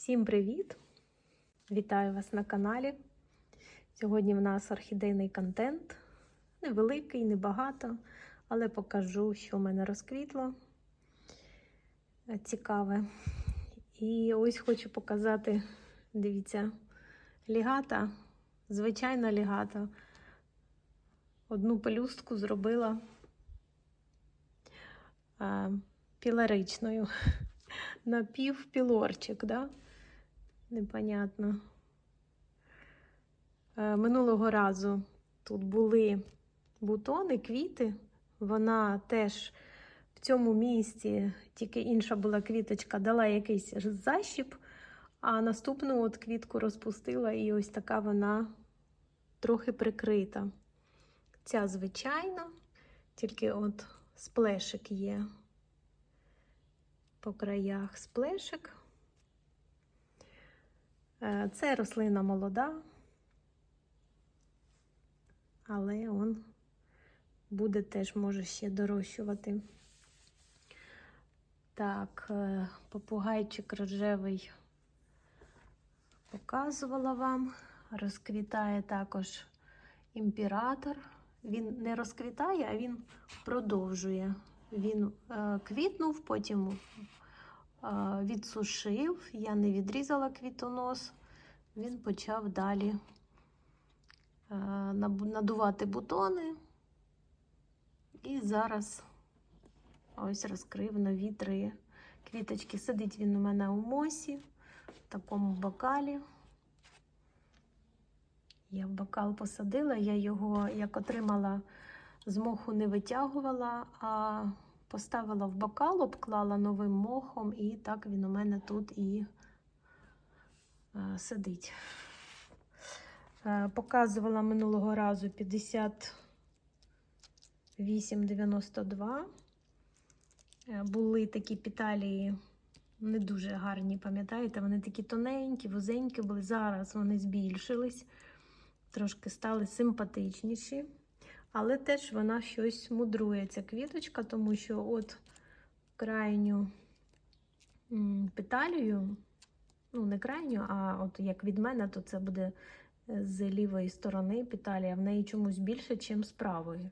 Всім привіт! Вітаю вас на каналі. Сьогодні в нас орхідейний контент. Невеликий, небагато, але покажу, що в мене розквітло. Е, Цікаве. І ось хочу показати, дивіться, лігата, звичайна лігата. Одну пелюстку зробила е, піларичною. Напівпілорчик, да? Непонятно. Е, Минулого разу тут були бутони, квіти. Вона теж в цьому місці, тільки інша була квіточка, дала якийсь защіп, а наступну от квітку розпустила, і ось така вона трохи прикрита. Ця звичайна, тільки от сплешик є по краях сплешик. Е, Це рослина молода, але он буде теж може ще дорощувати. Так, е, попугайчик рожевий показувала вам. Розквітає також імператор. Він не розквітає, а він продовжує. Він е, квітнув, потім відсушив. Я не відрізала квітонос. Він почав далі е, надувати бутони. І зараз ось розкрив нові три квіточки. Сидить він у мене у мосі, в такому бокалі. Я в бокал посадила, я його як отримала з моху не витягувала, а поставила в бокал, обклала новим мохом, і так він у мене тут і е, сидить. Е, показувала минулого разу 58,92. Е, були такі піталії не дуже гарні, пам'ятаєте? Вони такі тоненькі, вузенькі були. Зараз вони збільшились, трошки стали симпатичніші. Але теж вона щось мудрує, ця квіточка, тому що от крайню петалію, ну не крайню, а от як від мене, то це буде е, з лівої сторони петалія, в неї чомусь більше, ніж з правої.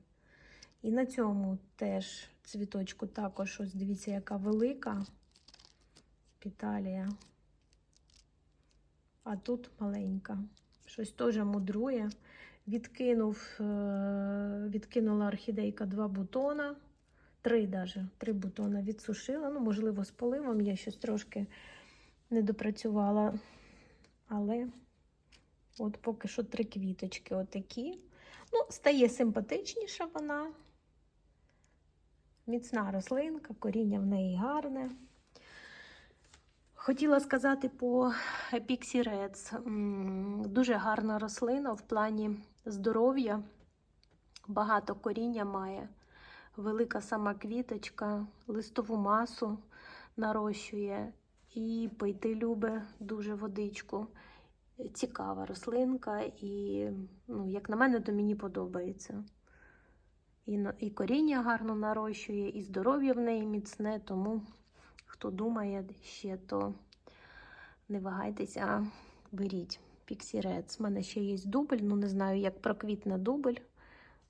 І на цьому теж цвіточку також, ось дивіться, яка велика петалія. А тут маленька. Щось теж мудрує. Відкинув, е, відкинула орхідейка два бутона, три даже, три бутона відсушила. Ну, можливо, з поливом я щось трошки не допрацювала. Але от поки що три квіточки отакі. Ну, стає симпатичніша вона. Міцна рослинка, коріння в неї гарне. Хотіла сказати по Pixie Reds. Дуже гарна рослина в плані здоров'я. Багато коріння має. Велика сама квіточка, листову масу нарощує і пити любить дуже водичку. Цікава рослинка, і, ну, як на мене, то мені подобається. І, і коріння гарно нарощує, і здоров'я в неї міцне, тому хто думає ще, то не вагайтеся, беріть Pixie Reds. У мене ще є дубль, ну не знаю, як проквітне дубль,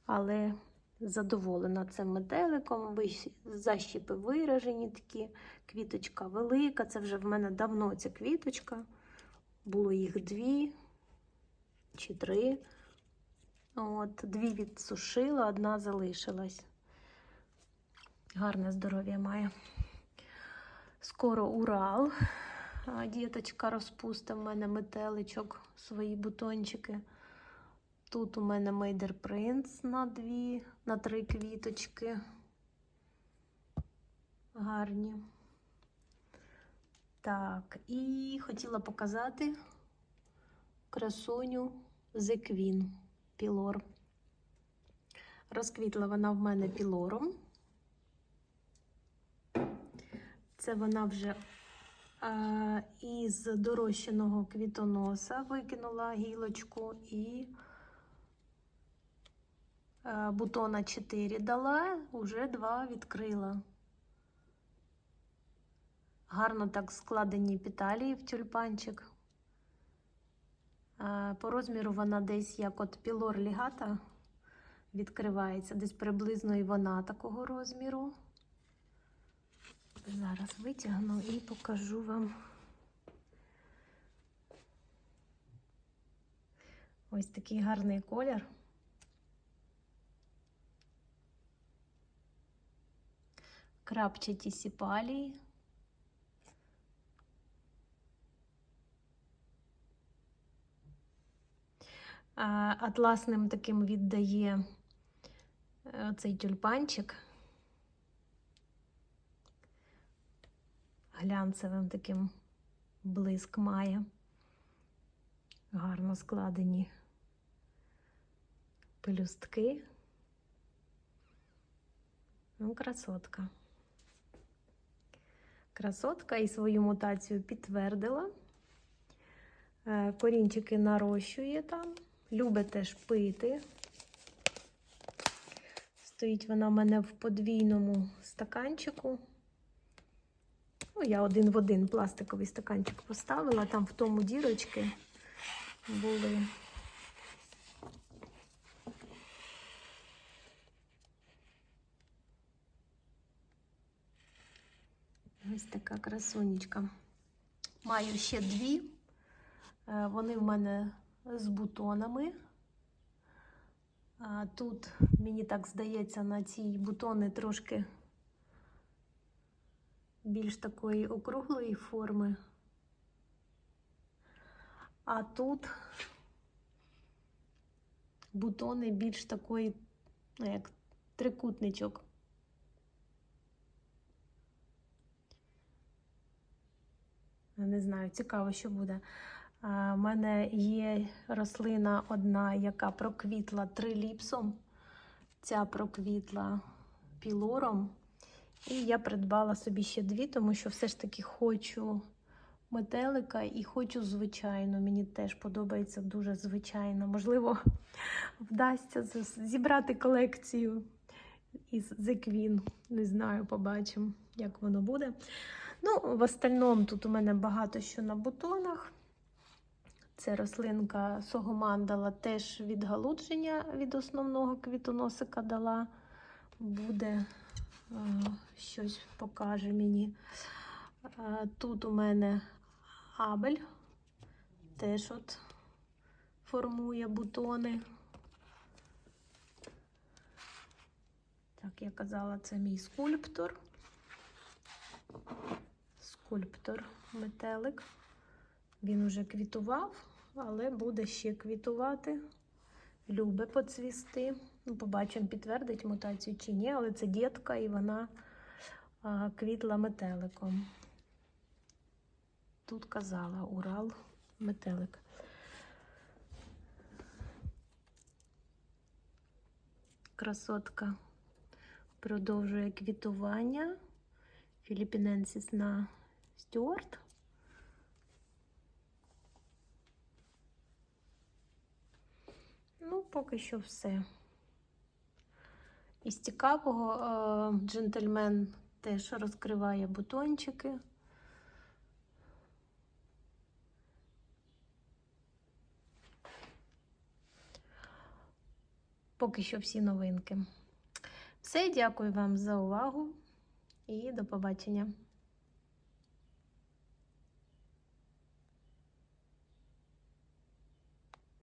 але задоволена цим метеликом. Защіпи виражені такі, квіточка велика. Це вже в мене давно ця квіточка. Було їх дві чи три. От, Дві відсушила, одна залишилась. Гарне здоров'я має. Скоро Урал. Діточка розпусти в мене метеличок, свої бутончики. Тут у мене Мейдер Принц на дві, на три квіточки. Гарні. Так, і хотіла показати красуню The Queen Пілор. Розквітла вона в мене пілором. Це вона вже е, із дорощеного квітоноса викинула гілочку і е, бутона 4 дала, уже 2 відкрила. Гарно так складені петалії в тюльпанчик. Е, По розміру вона десь як от пілор лігата відкривається, десь приблизно і вона такого розміру. Зараз витягну і покажу вам. Ось такий гарний колір. Крапчаті сіпалії. Атласним таким віддає е, цей тюльпанчик. Глянцевим таким блиск має. Гарно складені пелюстки. Ну, красотка. Красотка і свою мутацію підтвердила. Е, Корінчики нарощує там. Любить теж пити. Стоїть вона в мене в подвійному стаканчику. Ну, я один в один пластиковий стаканчик поставила, там в тому дірочки були. Ось така красунечка. Маю ще дві. Е, Вони в мене з бутонами. Тут, мені так здається, на цій бутони трошки більш такої округлої форми. А тут бутони більш такої, ну, як трикутничок. Не знаю, цікаво, що буде. У мене є рослина одна, яка проквітла триліпсом. Ця проквітла пілором. І я придбала собі ще дві, тому що все ж таки хочу метелика і хочу звичайно. Мені теж подобається дуже звичайно. Можливо, вдасться зібрати колекцію із The Queen. Не знаю, побачимо, як воно буде. Ну, в остальному тут у мене багато що на бутонах. Це рослинка согомандала теж відгалудження від основного квітоносика дала. Буде щось покаже мені. Е, тут у мене абель, теж от формує бутони. Так, я казала, це мій скульптор. Скульптор метелик. Він уже квітував, але буде ще квітувати. Любе поцвісти. Побачимо, підтвердить мутацію чи ні, але це дітка і вона а, квітла метеликом. Тут казала Урал метелик. Красотка продовжує квітування. Філіпіненсіс на Стюарт. Ну, поки що все. Із цікавого е, джентльмен теж розкриває бутончики. Поки що всі новинки. Все, дякую вам за увагу і до побачення.